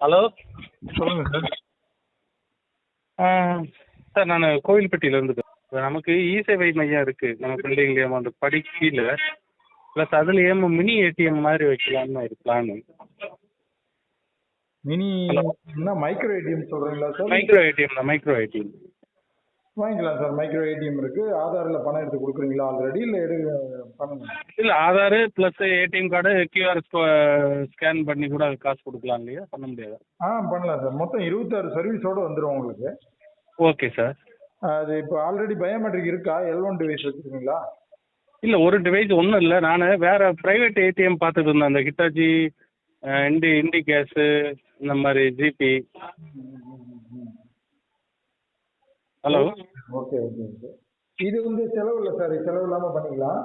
Hello? சொல்லுங்க sir. Sir நான் கோவில்பட்டியிலேருந்து நமக்கு இ சேவை மையம் இருக்குது நம்ம பில்டிங்லேயே அந்த படி கீழே ப்ளஸ் அதுலேயே மினி ஏடிஎம் மாதிரி வைக்கலாம்னு ஒரு பிளானு மினி என்ன மைக்ரோ ஏடிஎம் சொல்றீங்களா சார்? மைக்ரோ ஏடிஎம் தான் மைக்ரோ ஏடிஎம். வாங்கிக்கலாம் சார். மைக்ரோ ஏடிஎம் இருக்கு. ஆதார்ல பணம் எடுத்து கொடுக்குறீங்களா ஆல்ரெடி இல்ல எடு பண்ணுங்க இல்லை Aadhaar plus ATM card QR scan பண்ணி கூட காசு கொடுக்கலாம் இல்லையா? பண்ண முடியாது? ஆ பண்ணலாம் சார். மொத்தம் இருபத்தாறு சர்வீஸோட வந்துடும் உங்களுக்கு. ஓகே சார் அது இப்போ ஆல்ரெடி பயோமெட்ரிக் இருக்கா? எல் ஒன் டிவைஸ் வச்சிருக்கீங்களா? இல்லை ஒரு டிவைஸ் ஒன்றும் இல்லை. நான் வேற ப்ரைவேட் ஏடிஎம் பார்த்துட்டு இருந்தேன். அந்த ஹிட்டாச்சி இண்டி இண்டி கேஸு இந்த மாதிரி GB hello okay okay okay. இது வந்து செலவு இல்லை சார். செலவு இல்லாமல் பண்ணிக்கலாம்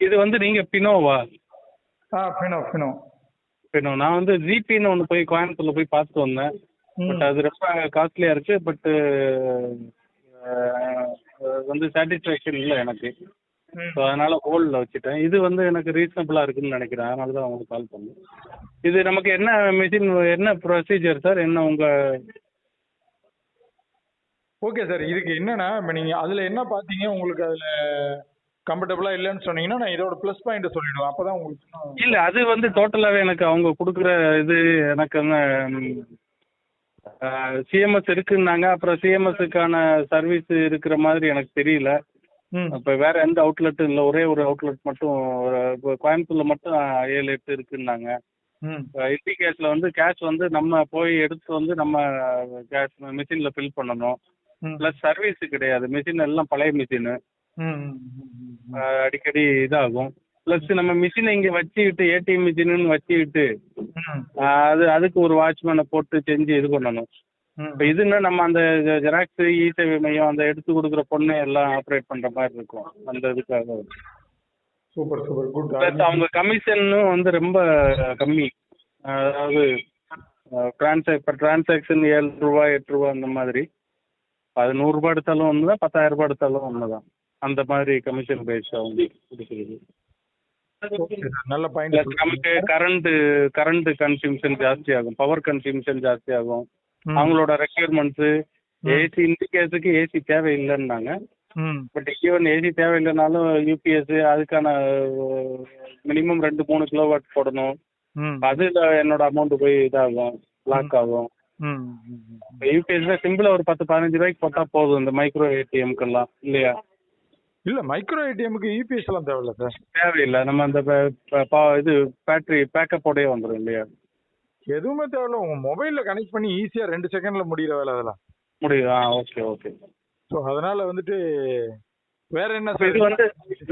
இது வந்து நீங்கள் பினோவா? ஆ ஃபினோ ஃபினோ பினோ. நான் வந்து ஜிபின்னு ஒன்று போய் கோயம்புத்தூரில் போய் பார்த்துட்டு வந்தேன். பட் அது ரொம்ப காஸ்ட்லியாக இருக்குது பட்டு வந்து சாட்டிஸ்ஃபேக்ஷன் இல்லை எனக்கு. ஸோ அதனால் ஹோல்டில் வச்சுட்டேன். இது வந்து எனக்கு ரீசனபிளாக இருக்குன்னு நினைக்கிறேன். அதனால தான் உங்களுக்கு கால் பண்ணேன். இது நமக்கு என்ன மிஷின் என்ன ப்ரொசீஜர் சார் என்ன உங்கள் ஓகே சார் இதுக்கு என்னன்னா இப்போ நீங்கள் அதில் என்ன பார்த்தீங்க உங்களுக்கு அதில் கம்ஃபர்டபுளாக இல்லைன்னு சொன்னீங்கன்னா நான் இதோட ப்ளஸ் பாயிண்ட் சொல்லிடுவேன். அப்போ தான் உங்களுக்கு இன்னும் இல்லை அது வந்து டோட்டலாகவே எனக்கு அவங்க கொடுக்குற இது எனக்கு அந்த சிஎம்எஸ் இருக்குன்னாங்க. அப்புறம் சிஎம்எஸ்ஸுக்கான சர்வீஸ் இருக்கிற மாதிரி எனக்கு தெரியல. ம். இப்போ வேற எந்த அவுட்லெட்டும் இல்லை. ஒரே ஒரு அவுட்லெட் மட்டும் இப்போ கோயம்புத்தூரில் மட்டும் ஏழு எட்டு இருக்குன்னாங்க. ம். கேஸில் வந்து கேஷ் வந்து நம்ம போய் எடுத்து வந்து நம்ம கேஷ் மிஷினில் ஃபில் பண்ணணும். ப்ளஸ் சர்வீஸ் கிடையாது. மிஷின் எல்லாம் பழைய மிஷினு. அடிக்கடி இதாகும். ப்ளஸ் நம்ம மிஷினை இங்கே வச்சுக்கிட்டு ஏடிஎம் மிஷினுன்னு வச்சுக்கிட்டு அது அதுக்கு ஒரு வாட்ச்மேனை போட்டு செஞ்சு இது பண்ணணும். இப்போ இதுன்னா நம்ம அந்த ஜெராக்ஸ் இ சேவை மையம் அந்த எடுத்து கொடுக்குற பொண்ணு எல்லாம் ஆப்ரேட் பண்ணுற மாதிரி இருக்கும். அந்த இதுக்காக. சூப்பர் சூப்பர் குட் ப்ளஸ் அவங்க கமிஷனும் வந்து ரொம்ப கம்மி. அதாவது ட்ரான்சாக் இப்போ டிரான்சாக்ஷன் ஏழு ரூபா எட்டு ரூபா அந்த மாதிரி. அது நூறுரூபா எடுத்தாலும் ஒன்று தான் பத்தாயிரம் ரூபாய் எடுத்தாலும் ஒன்று தான் அந்த மாதிரி கமிஷன் பேஸ் அவங்க கொடுக்குறது நல்ல பாயிண்ட் நமக்கு கரண்ட் கரண்ட் கன்சியூம்ஷன் ஜாஸ்தி ஆகும் பவர் கன்சியூம்ஷன் ஜாஸ்தி ஆகும் அவங்களோட ரெக்யர்மெண்ட்ஸு ஏசி இந்த கேஸுக்கு ஏசி தேவையில்லைன்னாங்க. பட் ஈவன் ஏசி தேவையில்லைனாலும் யூபிஎஸ் அதுக்கான மினிமம் ரெண்டு மூணு கிலோ வாட் போடணும் அதில் என்னோட அமௌண்ட் போய் இதாகும் லாக் ஆகும். யூபிஎஸ்ல சிம்பிளாக ஒரு பத்து பதினஞ்சு ரூபாய்க்கு போட்டால் போதும் இந்த மைக்ரோ ஏடிஎம்க்கெல்லாம் இல்லையா? இல்ல மைக்ரோ ஏடிஎம்க்கு இபிஎஸ் எல்லாம் தேவையில்ல சார். தேவையில்லை. நம்ம அந்த இது பேட்டரி பேக்கப்போடயே வந்துடும் இல்லையா? எதுவுமே தேவையில்ல. உங்க மொபைல்ல கனெக்ட் பண்ணி ஈஸியா ரெண்டு செகண்ட்ல முடியிற வேலை அதெல்லாம். ஆ ஓகே ஓகே ஸோ அதனால வந்துட்டு வேற என்ன இப்போ சார்? இது வந்து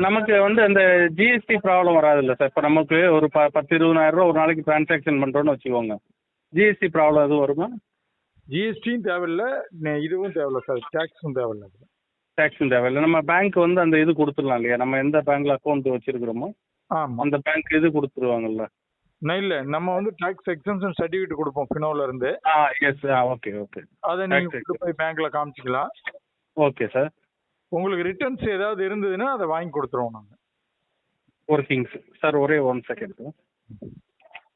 நமக்கு வந்து அந்த ஜிஎஸ்டி ப்ராப்ளம் வராதுல்ல சார். இப்போ நமக்கு ஒரு ப பத்து இருபதாயிரம் ரூபா ஒரு நாளைக்கு டிரான்சாக்ஷன் பண்ணுறோன்னு வச்சுக்கோங்க. ஜிஎஸ்டி ப்ராப்ளம் எதுவும் வருமா? ஜிஎஸ்டியும் தேவையில்ல. இதுவும் தேவையில்ல சார் டேக்ஸும் தேவையில்ல டேக்ஸும் தேவையில்லை. நம்ம பேங்க் வந்து அந்த இது கொடுத்துடலாம் இல்லையா? நம்ம எந்த பேங்க்ல அக்கௌண்ட் வச்சிருக்கிறோமோ அந்த பேங்க் இது கொடுத்துருவாங்கல்ல. இல்ல. நம்ம வந்து டாக்ஸ் எக்ஸம்ஷன் சர்டிஃபிகேட் கொடுப்போம் ஃபினோல இருந்து. ஆ எஸ் ஓகே ஓகே அதை நீங்க போய் பேங்க்ல காமிச்சிக்கலாம். ஓகே சார் உங்களுக்கு ரிட்டர்ன்ஸ் ஏதாவது இருந்ததுன்னா அதை வாங்கி கொடுத்துருவோம் நாங்க. ஒர்க்கிங்ஸ் சார் ஒரே ஒன் செகண்ட்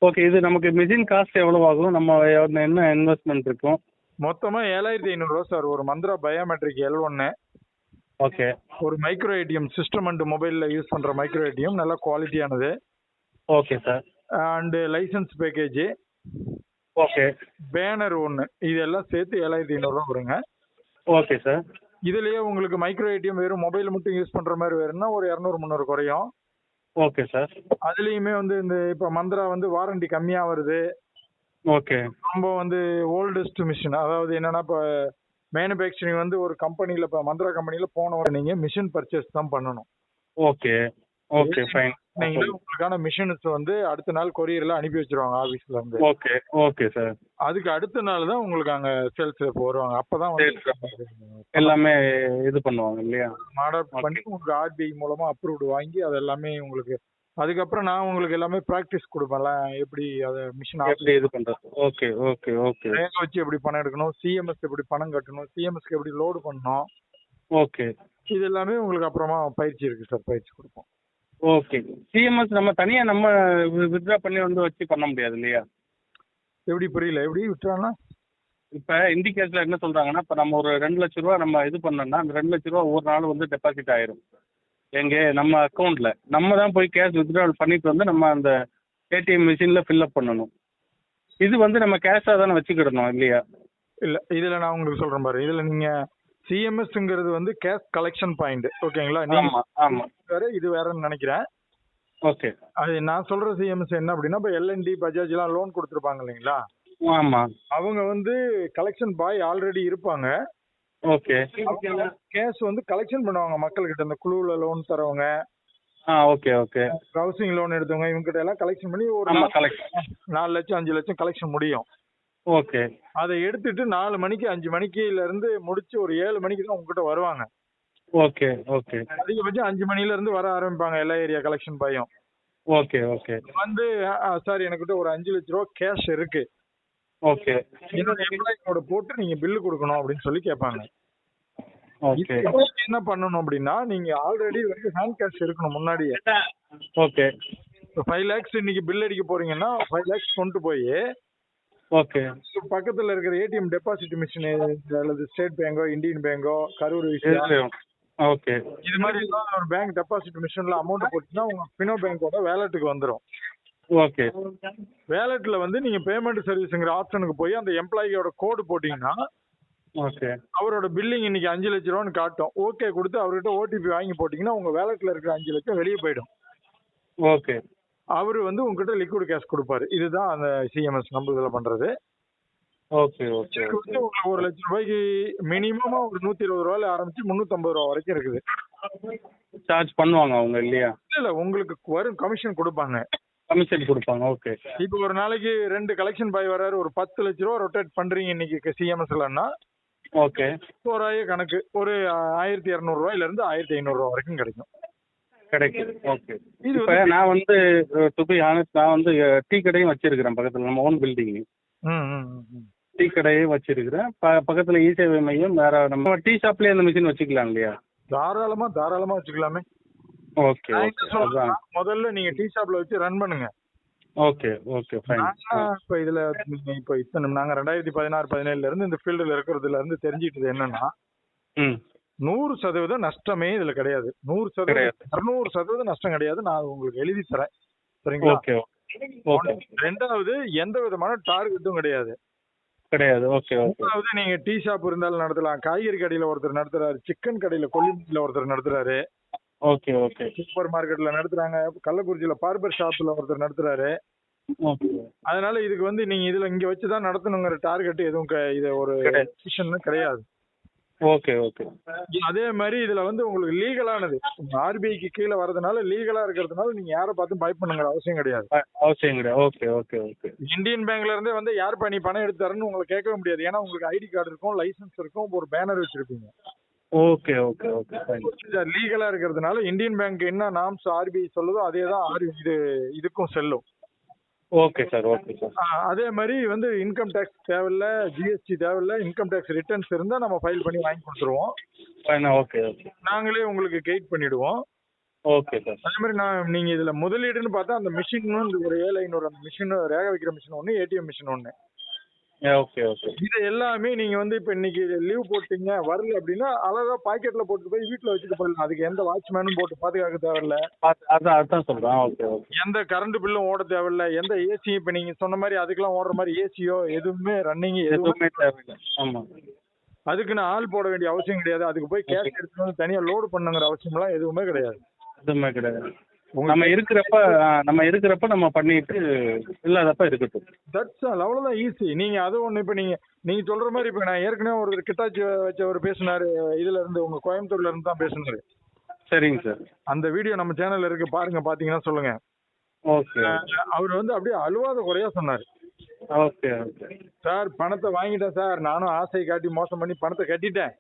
ஓகே இது நமக்கு மிஷின் காஸ்ட் எவ்வளோ ஆகும் நம்ம என்ன இன்வெஸ்ட்மெண்ட் இருக்கும்? மொத்தமா ஏழாயிரத்தி ஐநூறுரூவா சார் ஒரு மந்த்ரா பயோமெட்ரிக் எல் ஒன்று ஓகே ஒரு மைக்ரோ ஏடிஎம் சிஸ்டம் அண்ட் மொபைலில் யூஸ் பண்ணுற மைக்ரோ ஏடிஎம் நல்ல குவாலிட்டியானது okay sir and licence package okay banner ஒன்று இதெல்லாம் சேர்த்து ஏழாயிரத்தி ஐநூறுரூவா வருங்க ஓகே சார் இதுலயே உங்களுக்கு மைக்ரோ ஏடிஎம் வெறும் மொபைல் மட்டும் யூஸ் பண்ற மாதிரி வேணும்னா ஒரு இரநூறு முந்நூறு குறையும். Okay sir. அதுலயுமே வந்து இந்த இப்ப மந்த்ரா வந்து வாரண்டி கம்மியா வருது ஓகே. ரொம்ப வந்து ஓல்டஸ்ட் மிஷின் அதாவது என்னன்னா இப்ப மேனுஃபேக்சரிங் வந்து ஒரு கம்பெனில இப்ப மந்த்ரா கம்பெனில போன உடனே நீங்க மிஷின் பர்ச்சேஸ் தான் பண்ணணும். ஓகே. ஓகே ஃபைன் நீங்களே உங்களுக்கான மிஷின்ஸ் வந்து அடுத்த நாள் கொரியர்ல அனுப்பி வச்சிருவாங்க ஆபீஸ்ல இருந்து. Okay okay sir. அதுக்கு அடுத்த நாள் தான் உங்களுக்கு அங்க சேல்ஸ் வருவாங்க. அப்பதான் வந்து எல்லாமே இது பண்ணுவாங்க இல்லையா? ஆர்டர் பண்ணி உங்களுக்கு ஆர்பிஐ மூலமா அப்ரூவ்டு வாங்கி அது எல்லாமே உங்களுக்கு அதுக்கப்புறம் நான் உங்களுக்கு எல்லாமே ப்ராக்டிஸ் கொடுப்பேன்ல. எப்படி அதை மிஷின் எப்படி இது பண்றது? ஓகே ஓகே ஓகே ரேங்க வச்சு எப்படி பணம் எடுக்கணும்? சிஎம்எஸ் எப்படி பணம் கட்டணும்? சிஎம்எஸ்க்கு எப்படி லோடு பண்ணணும்? ஓகே இது எல்லாமே உங்களுக்கு அப்புறமா பயிற்சி இருக்கு சார் பயிற்சி கொடுப்போம். ஓகே சிஎம்எஸ் நம்ம தனியாக நம்ம வித்ட்ரா பண்ணி வந்து வச்சு பண்ண முடியாது இல்லையா? எப்படி புரியல? எப்படி விட்டுறானா இப்போ இண்டிகேஷனில் என்ன சொல்கிறாங்கன்னா இப்போ நம்ம ஒரு ரெண்டு லட்ச ரூபா நம்ம இது பண்ணோம்னா அந்த ரெண்டு லட்ச ரூபா ஒரு நாள் வந்து டெபாசிட் ஆயிரும். எங்கே? நம்ம அக்கௌண்ட்டில் நம்ம தான் போய் கேஷ் வித்ட்ராவல் பண்ணிட்டு வந்து நம்ம அந்த ஏடிஎம் மிஷினில் ஃபில்அப் பண்ணணும். இது வந்து நம்ம கேஷாக தானே வச்சுக்கிடணும் இல்லையா? இல்ல இதுல நான் உங்களுக்கு சொல்றேன் பாரு. இதுல நீங்க சிஎம்எஸ்ங்கிறது வந்து கேஷ் கலெக்ஷன் பாயிண்ட் ஓகேங்களா ஆமாம் ஆமாம் வேற இது வேறன்னு நினைக்கிறேன். ஓகே அது நான் சொல்ற சிஎம்எஸ் என்ன அப்படின்னா இப்போ எல்என்டி பஜாஜ் எல்லாம் லோன் கொடுத்துருப்பாங்க இல்லைங்களா? ஆமாம் அவங்க வந்து கலெக்ஷன் பாய் ஆல்ரெடி இருப்பாங்க. ஓகே கேஷ் வந்து கலெக்ஷன் பண்ணுவாங்க மக்கள்கிட்ட இந்த குழுவுல லோன் தரவங்க ஆ ஓகே ஓகே ஹவுசிங் லோன் எடுத்தவங்க இவங்க கிட்ட எல்லாம் கலெக்ஷன் பண்ணி ஒரு நாலு லட்சம் அஞ்சு லட்சம் கலெக்ஷன் முடியும். ஓகே அதை எடுத்துட்டு நாலு மணிக்கு அஞ்சு மணிக்குல இருந்து முடிச்சு ஒரு ஏழு மணிக்கு தான் உங்ககிட்ட வருவாங்க. ஓகே ஓகே அதிகபட்சம் அஞ்சு மணில இருந்து வர ஆரம்பிப்பாங்க எல்லா ஏரியா கலெக்ஷன் பையும். ஓகே ஓகே வந்து சார் எனக்கிட்ட ஒரு அஞ்சு லட்ச ரூபா கேஷ் இருக்கு. ஓகே என்னோட எம்ப்ளாயியோட போட்டு நீங்க பில்லு கொடுக்கணும் அப்படின்னு சொல்லி கேட்பாங்க. ஓகே என்ன பண்ணணும் அப்படின்னா நீங்க ஆல்ரெடி வந்து ஹேண்ட் கேஷ் இருக்கணும் முன்னாடியே. ஓகே ஃபைவ் லேக்ஸ் இன்னைக்கு பில் அடிக்க போறீங்கன்னா ஃபைவ் லேக்ஸ் கொண்டு போய் ஓகே பக்கத்துல இருக்கிற ஏடிஎம் டெபாசிட் மிஷின் அல்லது ஸ்டேட் பேங்கோ இந்தியன் பேங்கோ கரூர் விஷயம் ஓகே. இது மாதிரி ஒரு பேங்க் டெபாசிட் மிஷின்ல அமௌண்ட் போட்டுன்னா உங்க பினோ பேங்கோட வேலெட்டுக்கு வந்துடும் ஓகே. வேலெட்ல வந்து நீங்க பேமெண்ட் சர்வீஸ்ங்கிற ஆப்ஷனுக்கு போய் அந்த எம்ப்ளாயியோட கோடு போட்டீங்கன்னா ஓகே. அவரோட பில்லிங் இன்னைக்கு அஞ்சு லட்ச ரூபான்னு காட்டும். ஓகே கொடுத்து அவர்கிட்ட ஓடிபி வாங்கி போட்டீங்கன்னா உங்க வேலெட்ல இருக்கிற அஞ்சு லட்சம் வெளியே போயிடும். ஓகே. அவரு வந்து உங்ககிட்ட லிக்விட் கேஷ் கொடுப்பாரு. இதுதான் அந்த சிஎம்எஸ் நம்ம இதுல பண்றது. ஓகே ஓகே இதுக்கு வந்து உங்களுக்கு ஒரு லட்ச ரூபாய்க்கு மினிமமா ஒரு நூத்தி இருபது ரூபாயில ஆரம்பிச்சு முன்னூத்தம்பது ரூபா வரைக்கும் இருக்குது. சார்ஜ் பண்ணுவாங்க அவங்க இல்லையா? இல்ல இல்ல உங்களுக்கு வரும் கமிஷன் கொடுப்பாங்க. கமிஷன் கொடுப்பாங்க ஓகே. இப்போ ஒரு நாளைக்கு ரெண்டு கலெக்ஷன் பாய் வராரு ஒரு பத்து லட்ச ரூபா ரொட்டேட் பண்றீங்க இன்னைக்கு சிஎம்எஸ்லன்னா ஓகே. தோராய கணக்கு ஒரு ஆயிரத்தி இரநூறுவாயில இருந்து ஆயிரத்தி ஐநூறுரூவா வரைக்கும் கிடைக்கும். கிடைக்குது ஓகே. இது இப்போ நான் வந்து டு பி ஹானஸ்ட் நான் வந்து டீ கடையும் வச்சிருக்கிறேன் பக்கத்தில் நம்ம ஓன் பில்டிங் ம், ம். டீ கடையும் வச்சிருக்கிறேன். பக்கத்தில் இ சேவை மையம் வேற நம்ம டீ ஷாப்லேயே அந்த மிஷின் வச்சுக்கலாம் இல்லையா? தாராளமா தாராளமா வச்சுக்கலாமே. ஓகே முதல்ல நீங்க டீ ஷாப்ல வச்சு ரன் பண்ணுங்க. ஓகே ஓகே ஃபைன் இப்ப இதுல இப்ப இத்தனை நாங்க ரெண்டாயிரத்தி பதினாறு பதினேழுல இருந்து இந்த ஃபீல்டுல இருக்கிறதுல இருந்து தெரிஞ்சுக்கிட்டது என்னன்னா நூறு சதவீதம் நஷ்டமே இதுல கிடையாது. நூறு. சதவீதம் இருநூறு சதவீதம் நஷ்டம் கிடையாது. நான் உங்களுக்கு எழுதி தரேன். சரிங்களா? ரெண்டாவது எந்த விதமான டார்கெட்டும் கிடையாது. கிடையாது. ஓகே மூணாவது நீங்க டீ ஷாப் இருந்தாலும் நடத்தலாம். காய்கறி கடையில ஒருத்தர் நடத்துறாரு சிக்கன் கடையில கொல்லிமட்டில ஒருத்தர் நடத்துறாரு. ஓகே ஓகே சூப்பர் மார்க்கெட்ல நடத்துறாங்க. கள்ளக்குறிச்சியில பார்பர் ஷாப்ல ஒருத்தர் நடத்துறாரு. அதனால இதுக்கு வந்து நீங்க இதுல இங்க வச்சுதான் நடத்தணுங்கிற டார்கெட் எதுவும் இது ஒரு கிடையாது. Okay okay. அதே மாதிரி இதுல வந்து உங்களுக்கு லீகலானது ஆர்பிஐக்கு கீழே வரதுனால லீகலா இருக்கிறதுனால நீங்க யாரை பார்த்து பயப்படுங்கிற அவசியம் கிடையாது. அவசியம் கிடையாது. Okay okay okay. இந்தியன் பேங்க்ல இருந்தே வந்து யாருப்பா நீ பணம் எடுத்து தரேன்னு உங்களை கேட்கவே முடியாது. ஏன்னா உங்களுக்கு ஐடி கார்டு இருக்கும் லைசன்ஸ் இருக்கும் ஒரு பேனர் வச்சிருப்பீங்க. Okay okay okay. லீகலா இருக்கிறதுனால இந்தியன் பேங்க் என்ன நாம்ஸ் ஆர்பிஐ சொல்லுதோ அதே தான் இது இதுக்கும் செல்லும். Okay sir okay sir. அதே மாதிரி வந்து இன்கம் டேக்ஸ் தேவையில்ல ஜிஎஸ்டி தேவையில்ல இன்கம் டேக்ஸ் ரிட்டர்ன்ஸ் இருந்தா நம்ம ஃபைல் பண்ணி வாங்கி கொடுத்துருவோம். Okay okay. நாங்களே உங்களுக்கு கைட் பண்ணிடுவோம். Okay sir. அதே மாதிரி நான் நீங்க இதுல முதலீடுன்னு பார்த்தா அந்த மிஷின் ஒரு ஏழு ஐநூறு அந்த மிஷின் ரேக வைக்கிற மிஷின் ஒன்று ஏடிஎம் மிஷின் ஒன்று ஓகே ஓகே இது எல்லாமே நீங்க வந்து இப்ப இன்னைக்கு லீவ் போட்டீங்க வரல அப்படின்னா அழகா பாக்கெட்ல போட்டு போய் வீட்டுல வச்சுட்டு போயிடலாம். அதுக்கு எந்த வாட்ச்மேனும் போட்டு பாதுகாக்க தேவையில்ல. அது- அதான் அதான் சொல்கிறேன் ஓகே ஓகே எந்த கரண்ட் பில்லும் ஓட தேவையில்ல. எந்த ஏசி இப்ப நீங்க சொன்ன மாதிரி அதுக்கெல்லாம் ஓடுற மாதிரி ஏசியோ எதுவுமே ரன்னிங் எதுவுமே தேவையில்லை. ஆமாம் அதுக்கு நான் ஆள் போட வேண்டிய அவசியம் கிடையாது. அதுக்கு போய் கேஷ் எடுத்துட்டு வந்து தனியா லோடு பண்ணுங்கிற அவசியம்லாம் எதுவுமே கிடையாது. எதுவுமே கிடையாது. நம்ம இருக்கிறப்ப நம்ம இருக்கிறப்ப நம்ம பண்ணிட்டு இல்லாதப்ப இருக்கட்டும். தட்ஸ் அவ்வளவுதான் ஈஸி நீங்க அது ஒண்ணு இப்ப நீங்க நீங்க சொல்ற மாதிரி இப்ப நான் ஏற்கனவே ஒரு கிட்டாச்சி வச்சவர் பேசினாரு. இதுல இருந்து உங்க கோயம்புத்தூர்ல இருந்து தான் பேசினாரு. சரிங்க சார். அந்த வீடியோ நம்ம சேனல்ல இருக்கு. பாருங்க பாத்தீங்கன்னா சொல்லுங்க. ஓகே. அவர் வந்து அப்படியே அழுவாத குறையா சொன்னாரு. Okay okay. சார் பணத்தை வாங்கிட்டேன் சார். நானும் ஆசை காட்டி மோசம் பண்ணி பணத்தை கட்டிட்டேன்.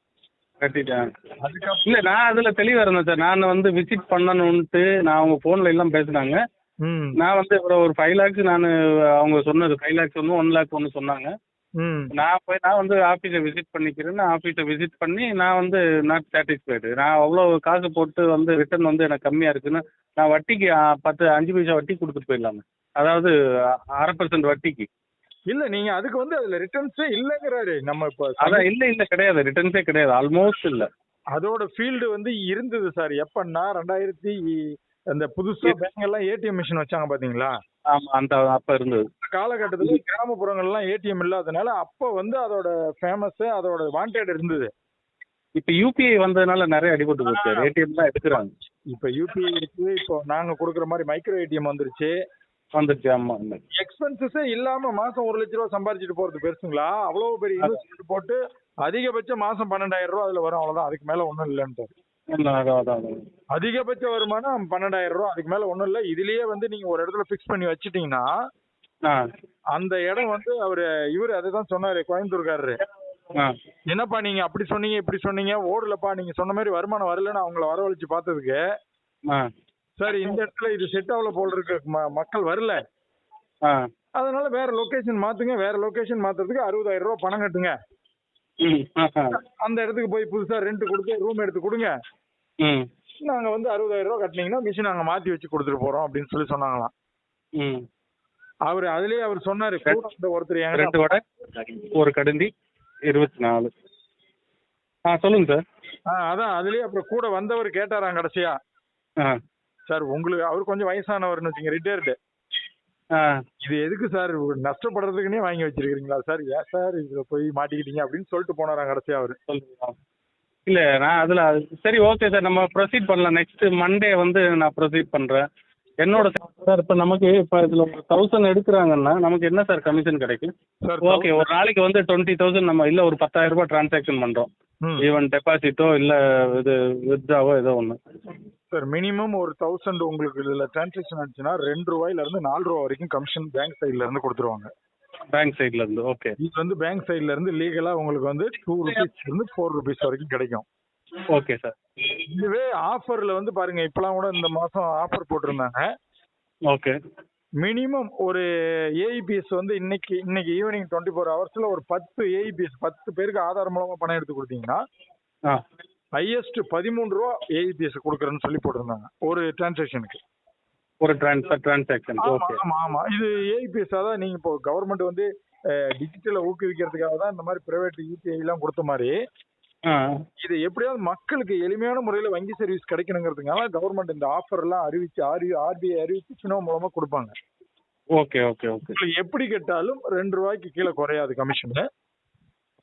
கட்டிட்டேன். அதுக்கப்புறம் இல்லை நான் அதில் தெளிவாக இருந்தேன் சார். நான் வந்து விசிட் பண்ணணுன்ட்டு நான் அவங்க ஃபோனில் எல்லாம் பேசினாங்க. நான் வந்து ஒரு ஒரு ஃபைவ் லேக்ஸ் நான் அவங்க சொன்னது. ஃபைவ் லேக்ஸ் ஒன்று ஒன் லேக் ஒன்று சொன்னாங்க. நான் போய் நான் வந்து ஆஃபீஸை விசிட் பண்ணிக்கிறேன்னு ஆஃபீஸை விசிட் பண்ணி நான் வந்து நாட் சாட்டிஸ்ஃபைடு நான் அவ்வளோ காசு போட்டு வந்து ரிட்டர்ன் வந்து எனக்கு கம்மியாக இருக்குன்னு நான் வட்டிக்கு பத்து அஞ்சு பைசா வட்டி கொடுத்துட்டு போயிடலாமே. அதாவது அரை பர்சன்ட் வட்டிக்கு. இல்ல நீங்க அதுக்கு வந்து அதுல ரிட்டர்ன்ஸே இல்லங்கிறாரு. நம்ம இப்ப அதான் இல்லை இல்லை கிடையாது. ரிட்டர்ன்ஸே கிடையாது. ஆல்மோஸ்ட் இல்லை. அதோட ஃபீல்டு வந்து இருந்தது சார் எப்பன்னா ரெண்டாயிரத்தி அந்த புதுசா பேங்க் எல்லாம் ஏடிஎம் மிஷின் வச்சாங்க பாத்தீங்களா? ஆமாம் அந்த அப்போ இருந்தது. காலகட்டத்துல கிராமப்புறங்கள்லாம் ஏடிஎம் இல்லாதனால அப்ப வந்து அதோட ஃபேமஸ் அதோட வாண்டட் இருந்தது. இப்போ யூபிஐ வந்ததுனால நிறைய அடிபட்டு போச்சு. ஏடிஎம் தான் எடுக்கிறாங்க. இப்ப யூபிஐ இருக்கு இப்போ நாங்க கொடுக்குற மாதிரி மைக்ரோ ஏடிஎம் வந்துருச்சு. வந்துருச்சு ஆமாம் இல்லை எக்ஸ்பென்சஸே இல்லாம மாசம் ஒரு லட்ச ரூபா சம்பாரிச்சிட்டு போறது பெருசுங்களா? அவ்வளவு பெரிய இன்வெஸ்ட்மெண்ட் போட்டு அதிகபட்ச மாசம் பன்னெண்டாயிரம் ரூபா அதுல வரும் அவ்வளவுதான். அதுக்கு மேல ஒண்ணும் இல்லைன்ட்டு அதிகபட்ச வருமானம் பன்னெண்டாயிரம் ரூபா அதுக்கு மேல ஒண்ணும் இல்ல. இதுலயே வந்து நீங்க ஒரு இடத்துல ஃபிக்ஸ் பண்ணி வச்சிட்டீங்கன்னா அந்த இடம் வந்து அவரு இவரு அதுதான் சொன்னாரு கோயம்புத்தூர்காரரு. என்னப்பா நீங்க அப்படி சொன்னீங்க இப்படி சொன்னீங்க ஓடலப்பா நீங்க சொன்ன மாதிரி வருமானம் வரலன்னு அவங்கள வரவழைச்சு பார்த்ததுக்கு சார் இந்த இடத்துல இது செட் ஆகல போல இருக்கு. மக்கள் வரல. அதனால வேற லொகேஷன் மாத்துங்க. வேற லொகேஷன் மாத்துறதுக்கு அறுபதாயிரம் ரூபாய் பணம் கட்டுங்க. அந்த இடத்துக்கு போய் புதுசா ரெண்ட் கொடுத்து ரூம் எடுத்து கொடுங்க. நாங்க வந்து அறுபதாயிரம் ரூபாய் கட்டினீங்கன்னா மிஷின் நாங்க மாத்தி வச்சு கொடுத்துட்டு போறோம் அப்படின்னு சொல்லி சொன்னாங்களாம். அவர் அதுலயே அவர் சொன்னாரு ஒருத்தர் ரெண்டு வடை ஒரு கடுந்தி இருபத்தி நாலு ஆ சொல்லுங்க சார் ஆ, அதான் அதுலயே அப்புறம் கூட வந்தவர் கேட்டாராம் கடைசியா. சார் உங்களுக்கு அவர் கொஞ்சம் வயசானவர்னு வச்சுங்க ரிட்டையர்டு இது எதுக்கு சார் நஷ்டப்படுறதுக்குன்னே வாங்கி வச்சிருக்கீங்களா சார்? ஏன் சார் இதுல போய் மாட்டிக்கிட்டீங்க அப்படின்னு சொல்லிட்டு போனாராம் கடைசியா அவரு. இல்லை நான் அதில் சரி ஓகே சார் நம்ம ப்ரொசீட் பண்ணலாம். நெக்ஸ்ட் மண்டே வந்து நான் ப்ரொசீட் பண்ணுறேன் என்னோட சார் இப்போ நமக்கு இப்போ இதில் ஒரு தௌசண்ட் எடுக்கிறாங்கன்னா நமக்கு என்ன சார் கமிஷன் கிடைக்கும்? சார் ஓகே ஒரு நாளைக்கு வந்து டுவெண்ட்டி தௌசண்ட் நம்ம இல்லை ஒரு பத்தாயிரம் ரூபாய் டிரான்சாக்ஷன் பண்ணுறோம் ம். ஈவன் டெபாசிட்டோ இல்லை இது வித்ட்ராவோ ஏதோ ஒன்று சார் மினிமம் ஒரு தௌசண்ட் உங்களுக்கு இதுல டிரான்சாக்ஷன் ஆச்சுன்னா ரெண்டு ரூபாயில இருந்து நாலு ரூபா வரைக்கும் கமிஷன் பேங்க் சைடுல இருந்து கொடுத்துருவாங்க. பேங்க் சைட்லேருந்து ஓகே இது வந்து பேங்க் சைடுல இருந்து லீகலா உங்களுக்கு வந்து டூ ருபீஸ் இருந்து ஃபோர் ருபீஸ் வரைக்கும் கிடைக்கும். ஓகே சார் இதுவே ஆஃபர்ல வந்து பாருங்க இப்பலாம் கூட இந்த மாசம் ஆஃபர் போட்டிருந்தாங்க. ஓகே மினிமம் ஒரு ஏஇபிஎஸ் வந்து இன்னைக்கு இன்னைக்கு ஈவினிங் டுவெண்ட்டி ஃபோர் ஹவர்ஸ்ல ஒரு பத்து ஏஇபிஎஸ் பத்து பேருக்கு ஆதார் மூலமா பணம் எடுத்து கொடுத்தீங்கன்னா ஹையஸ்ட் பதிமூணு ரூபா ஏஇபிஎஸ் கொடுக்குறேன்னு சொல்லி போட்டிருந்தாங்க ஒரு டிரான்சாக்ஷனுக்கு ஒரு டிரான்சாக்ஷன் ஓகே ஆமா ஆமா இது ஏஇபிஎஸ் அதான் நீங்க இப்போ கவர்மெண்ட் வந்து டிஜிட்டலை ஊக்குவிக்கிறதுக்காக தான் இந்த மாதிரி பிரைவேட் யூபிஐ எல்லாம் கொடுத்த மாதிரி இது எப்படியாவது மக்களுக்கு எளிமையான முறையில வங்கி சர்வீஸ் கிடைக்கணுங்கிறதுனால கவர்மெண்ட் இந்த ஆஃபர் எல்லாம் அறிவிச்சு ஆர்பி ஆர்பிஐ அறிவிச்சு சின்ன மூலமா கொடுப்பாங்க. Okay okay okay. எப்படி கேட்டாலும் ரெண்டு ரூபாய்க்கு கீழே குறையாது கமிஷன்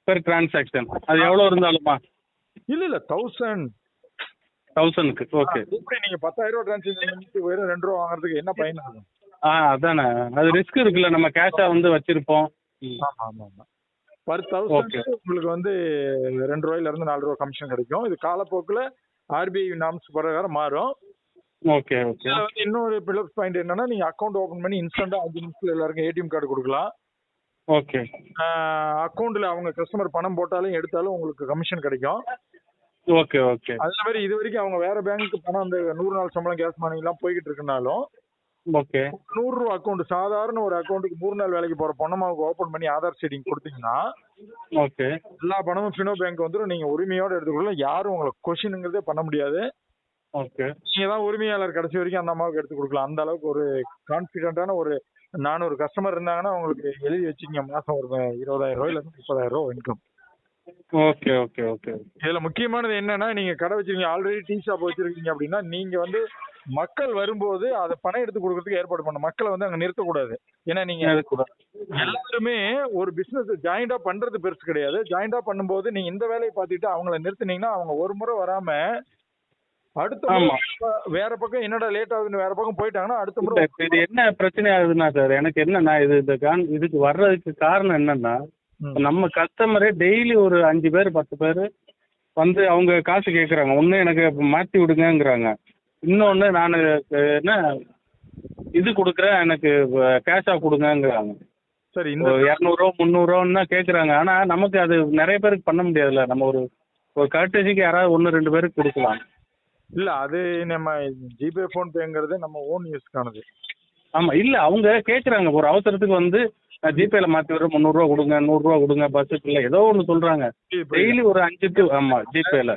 பெர் டிரான்சாக்ஷன் அது எவ்வளோ இருந்தாலுமா? இல்ல இல்ல தௌசண்ட் தௌசண்ட்க்கு ஓகே. எப்படி நீங்க பத்தாயிரம் ரூபாய் டிரான்சாக்ஷன் பண்ணிட்டு வெறும் ரெண்டு ரூபா வாங்குறதுக்கு என்ன பயன்? ஆகும் ஆ அதானே. அது ரிஸ்க் இருக்குல்ல. நம்ம கேஷா வந்து வச்சிருப்போம். ஆமா ஆமா ஆமா. பர் தௌசண்ட் உங்களுக்கு வந்து ரெண்டு ரூபாயில இருந்து நாலு ரூபா கமிஷன் கிடைக்கும். இது காலப்போக்குல ஆர்பிஐ நாம்ஸ் பிரகாரம் மாறும். ஓகே ஓகே வந்து இன்னொரு பிளஸ் பாயிண்ட் என்னன்னா நீங்க அக்கௌண்ட் ஓபன் பண்ணி இன்ஸ்டன்டா அஞ்சு நிமிஷத்துல எல்லாருக்கும் ஏடிஎம் கார்டு கொடுக்கலாம். ஓகே அக்கௌண்ட்ல அவங்க கஸ்டமர் பணம் போட்டாலும் எடுத்தாலும் உங்களுக்கு கமிஷன் கிடைக்கும். ஓகே ஓகே அதே மாதிரி இது வரைக்கும் அவங்க வேற பேங்க்கு பணம் அந்த நூறு நாள் சம்பளம் கேஸ் மணி எல்லாம் போய்கிட்டு இருக்குனாலும் ஓகே. நூறு ரூபா அக்கௌண்ட் சாதாரண ஒரு அக்கௌண்ட்டுக்கு மூணு நாள் வேலைக்கு போற பொண்ணமாவுக்கு ஓபன் பண்ணி ஆதார் சீட்டிங் கொடுத்தீங்கன்னா ஓகே. எல்லா பணமும் ஃபினோ பேங்க் வந்துடும் நீங்க உரிமையோட எடுத்துக்கலாம் யாரும் உங்களை கொஷினுங்கிறதே பண்ண முடியாது. ஓகே. நீங்க தான் உரிமையாளர் கடைசி வரைக்கும் அந்த அம்மாவுக்கு எடுத்து கொடுக்கலாம். அந்த அளவுக்கு ஒரு கான்பிடென்டான ஒரு நானூறு கஸ்டமர் இருந்தாங்கன்னா உங்களுக்கு எழுதி வச்சுக்கங்க. மாசம் ஒரு இருபதாயிரம் ரூபாயில இருந்து முப்பதாயிரம் ரூபாய் இன்கம் ஓகே ஓகே ஓகே இதுல முக்கியமானது என்னன்னா நீங்க கடை வச்சிருக்கீங்க ஆல்ரெடி டீ ஷாப் வச்சிருக்கீங்க அப்படின்னா நீங்க வந்து மக்கள் வரும்போது அதை பணம் எடுத்து கொடுக்கறதுக்கு ஏற்பாடு பண்ணணும். மக்களை வந்து அங்க நிறுத்தக்கூடாது. ஏன்னா நீங்க எல்லாருமே ஒரு பிசினஸ் ஜாயிண்டா பண்றது பெருசு கிடையாது. ஜாயிண்டா பண்ணும்போது நீங்க இந்த வேலையை பார்த்துட்டு அவங்கள நிறுத்துனீங்கன்னா அவங்க ஒரு முறை வராம அடுத்த. வேற பக்கம் என்னடா லேட் ஆகுதுன்னு வேற பக்கம் போயிட்டாங்கன்னா அடுத்த முறை இது என்ன பிரச்சனை ஆகுதுன்னா சார் எனக்கு என்னன்னா இது இந்த கான் இதுக்கு வர்றதுக்கு காரணம் என்னன்னா நம்ம கஸ்டமரே டெய்லி ஒரு அஞ்சு பேர் பத்து பேர் வந்து அவங்க காசு கேட்குறாங்க ஒன்று எனக்கு மாற்றி விடுங்கங்கிறாங்க. இன்னொன்று நான் என்ன இது கொடுக்குறேன் எனக்கு கேஷாக கொடுங்கங்கிறாங்க. சரி இந்த இரநூறுவா முந்நூறுவான்னு தான் கேட்குறாங்க ஆனால் நமக்கு அது நிறைய பேருக்கு பண்ண முடியாதுல்ல. நம்ம ஒரு ஒரு கர்டசிக்கு யாராவது ஒன்று ரெண்டு பேருக்கு கொடுக்கலாம். இல்ல அது நம்ம ஜிபே போன் பேங்கிறது நம்ம ஓன் யூஸ்க்கானது ஆமாம் இல்லை அவங்க கேட்குறாங்க ஒரு அவசரத்துக்கு வந்து நான் ஜிபேல மாற்றி விடுறேன் முந்நூறுரூவா கொடுங்க நூறுரூவா கொடுங்க பஸ்ஸுக்கு இல்லை ஏதோ ஒன்று சொல்கிறாங்க டெய்லி ஒரு அஞ்சு டு ஆமாம் ஜிபேல.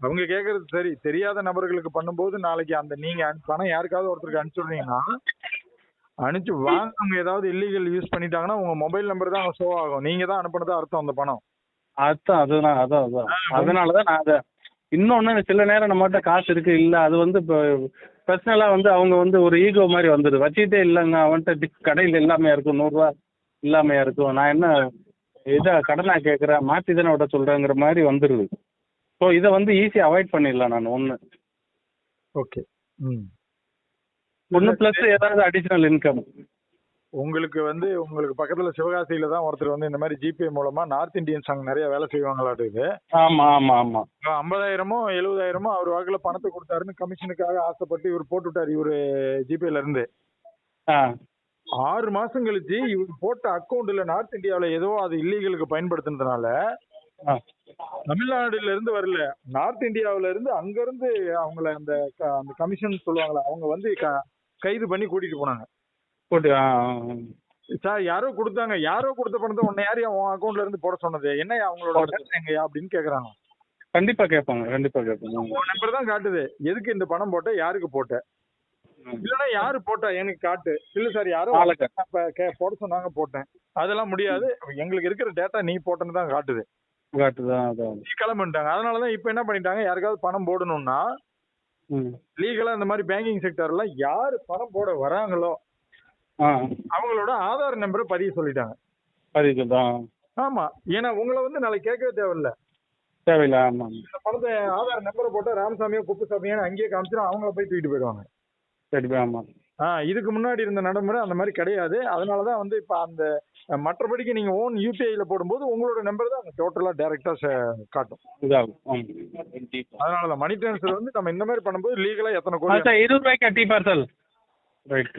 அவங்க கேக்குறது சரி தெரியாத நபர்களுக்கு பண்ணும்போது நாளைக்கு அந்த நீங்க பணம் யாருக்காவது ஒருத்தருக்கு அனுப்பிச்சுடுறீங்கன்னா அனுப்பிச்சு வாங்க ஏதாவது இல்லீகல் யூஸ் பண்ணிட்டாங்கன்னா உங்க மொபைல் நம்பர் தான் ஷோ ஆகும். நீங்க தான் அனுப்புனதா அர்த்தம் அந்த பணம். அதான் அதுதான் அதான் அதான். அதனால தான் நான் அதை இன்னொன்று சில நேரம் நம்மகிட்ட காசு இருக்கு இல்லை அது வந்து இப்போ பர்சனலாக வந்து அவங்க வந்து ஒரு ஈகோ மாதிரி வந்துடுது வச்சுக்கிட்டே இல்லைங்க அவன்கிட்ட கடையில் இல்லாமையா இருக்கும் நூறுரூவா இல்லாமையா இருக்கும். நான் என்ன இதை கடனாக கேட்குறேன் மாற்றி தானே விட சொல்கிறேங்கிற மாதிரி வந்துடுது ஸோ இதை வந்து ஈஸியாக அவாய்ட் பண்ணிடலாம் நான் ஒன்று ஓகே ம். ஒன்று ப்ளஸ் ஏதாவது அடிஷ்னல் இன்கம் உங்களுக்கு வந்து உங்களுக்கு பக்கத்துல சிவகாசியில தான் ஒருத்தர் வந்து இந்த மாதிரி ஜிபே மூலமா நார்த் இந்தியன்ஸ் அங்க நிறைய வேலை செய்வாங்களாட்டுது ஆமாம் ஆமாம் ஆமாம் ஐம்பதாயிரமோ எழுபதாயிரமோ அவர் வாக்குல பணத்தை கொடுத்தாருன்னு கமிஷனுக்காக ஆசைப்பட்டு இவர் போட்டு விட்டாரு இவரு ஜிபேல இருந்து. ஆ. ஆறு மாசம் கழிச்சு இவர் போட்ட அக்கௌண்ட்ல நார்த் இந்தியாவுல ஏதோ அது இல்லீகலுக்கு பயன்படுத்துனதுனால தமிழ்நாடுல இருந்து வரல. நார்த் இந்தியாவுல இருந்து அங்க இருந்து அவங்கள அந்த அந்த கமிஷன் சொல்லுவாங்களா அவங்க வந்து கைது பண்ணி கூட்டிட்டு போனாங்க. போட்டு. சார் யாரோ கொடுத்தாங்க. யாரோ கொடுத்த பணத்தை உன்னை யாரையா உன் அக்கௌண்ட்ல இருந்து போட சொன்னது? என்ன அவங்களோட data எங்கயா அப்படின்னு கேக்குறாங்க. கண்டிப்பாக கேட்பாங்க கண்டிப்பாக கேட்பாங்க. உன் நம்பர் தான் காட்டுது. எதுக்கு இந்த பணம் போட்ட? யாருக்கு போட்ட? ம். இல்லைன்னா யாரு போட்டா? எனக்கு காட்டு. இல்ல சார் யாரோ கே- போட சொன்னாங்க போட்டேன். அதெல்லாம் முடியாது. எங்களுக்கு இருக்கிற டேட்டா நீ போட்டேன்னு தான் காட்டுது. கிளம்பிட்டாங்க அதனாலதான் இப்ப என்ன பண்ணிட்டாங்க? யாருக்காவது பணம் போடணும்னா லீகலா இந்த மாதிரி பேங்கிங் செக்டர்ல யாரு பணம் போட வராங்களோ அவங்களோட ஆதார் நம்பரை பதிய சொல்லிட்டாங்க. பதிவு தான் ஆமா. ஏன்னா உங்களை வந்து நாளைக்கு கேட்கவே தேவையில்ல. தேவையில்லை ஆமாம் இந்த பணத்தை ஆதார் நம்பரை போட்டா ராமசாமியோ குப்புசாமியோ அங்கேயே காமிச்சிடும் அவங்கள போய் தூக்கிட்டு போயிடுவாங்க. சரி ஆமாம் ஆ இதுக்கு முன்னாடி இருந்த நடைமுறை அந்த மாதிரி கிடையாது. அதனாலதான் வந்து இப்ப அந்த மற்றபடிக்கு நீங்க ஓன் யூபிஐல போடும்போது உங்களோட நம்பர் தான் டோட்டலா டைரக்டா காட்டும். அதனாலதான் மணி டிரான்ஸ்ஃபர் வந்து நம்ம இந்த மாதிரி பண்ணும்போது லீகலா எத்தனை கோடி சார் இருபது ரூபாய்க்கு tea parcel. Right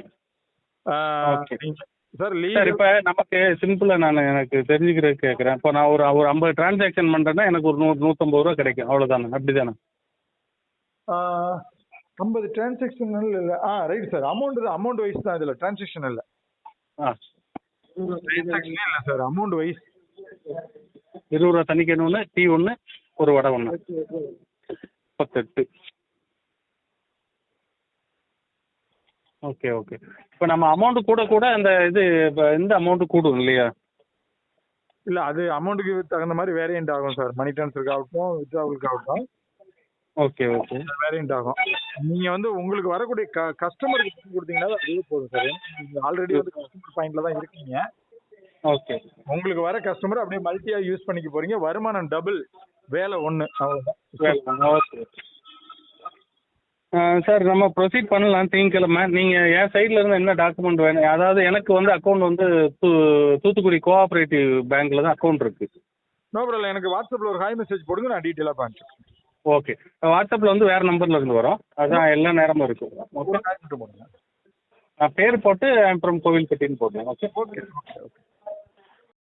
Okay. Sir sir legal இப்போ நமக்கு சிம்பிளாக நான் எனக்கு தெரிஞ்சுக்கிறதுக்கு கேட்குறேன் இப்போ நான் ஒரு ஒரு ஐம்பது டிரான்சாக்ஷன் பண்ணுறேன்னா எனக்கு ஒரு நூறு நூற்றம்பது ரூபா கிடைக்கும். அவ்வளோதானே அப்படி தானே ஐம்பது டிரான்சாக்ஷன் இல்ல. ஆ right sir amount amount wise தான் இதுல. டிரான்சாக்ஷன் இல்ல. ஆ. டிரான்சாக்ஷனே இல்ல சார் அமௌண்ட் வைஸ் இருபது ரூபா தண்ணிக்கு ஒன்று டீ ஒன்று ஒரு வடை ஒன்று முப்பத்தெட்டு. Okay okay. இப்போ நம்ம அமௌண்ட் கூட கூட அந்த இது இப்போ இந்த அமௌண்ட்டு கூடும் இல்லையா? இல்ல அது அமௌண்ட்டுக்கு தகுந்த மாதிரி வேரியன்ட் ஆகும் சார் மணி டிரான்ஸ்ஃபருக்கு ஆகட்டும் வித்ட்ராவலுக்கு ஆகட்டும் ஓகே ஓகே வேரியன்ட் ஆகும். நீங்க வந்து உங்களுக்கு வரக்கூடிய கஸ்டமருக்கு கொடுத்தீங்கன்னா அதுவே போதும் சார் நீங்க ஆல்ரெடி வந்து கஸ்டமர் பாயிண்ட்ல தான் இருக்கீங்க. ஓகே உங்களுக்கு வர கஸ்டமர் அப்படியே மல்டியா யூஸ் பண்ணிக்க போறீங்க. வருமானம் டபுள் வேலை ஒண்ணு. அவ்வளவுதான் ஓகே சார் நம்ம ப்ரொசீட் பண்ணலாம். திங்கக்கிழமை. நீங்கள் என் சைடில் இருந்து என்ன டாக்குமெண்ட் வேணும்? அதாவது எனக்கு வந்து அக்கௌண்ட் வந்து தூ தூத்துக்குடி கோஆப்ரேட்டிவ் பேங்க்கில் தான் அக்கௌண்ட் இருக்குது நோ ப்ராப்ளம் எனக்கு வாட்ஸ்அப்ல ஒரு ஹாய் மெசேஜ் போடுங்க நான் டீட்டெயிலா பாத்துக்கிறேன். ஓகே வாட்ஸ்அப்பில் வந்து வேறு நம்பரில் இருந்து வரும். அதான் எல்லா நேரமும் இருக்கும். ஓகே போடுங்க. நான் பேர் போட்டு அப்புறம் கோவில்பட்டின்னு போட்டேன் ஓகே ஓகே ஓகே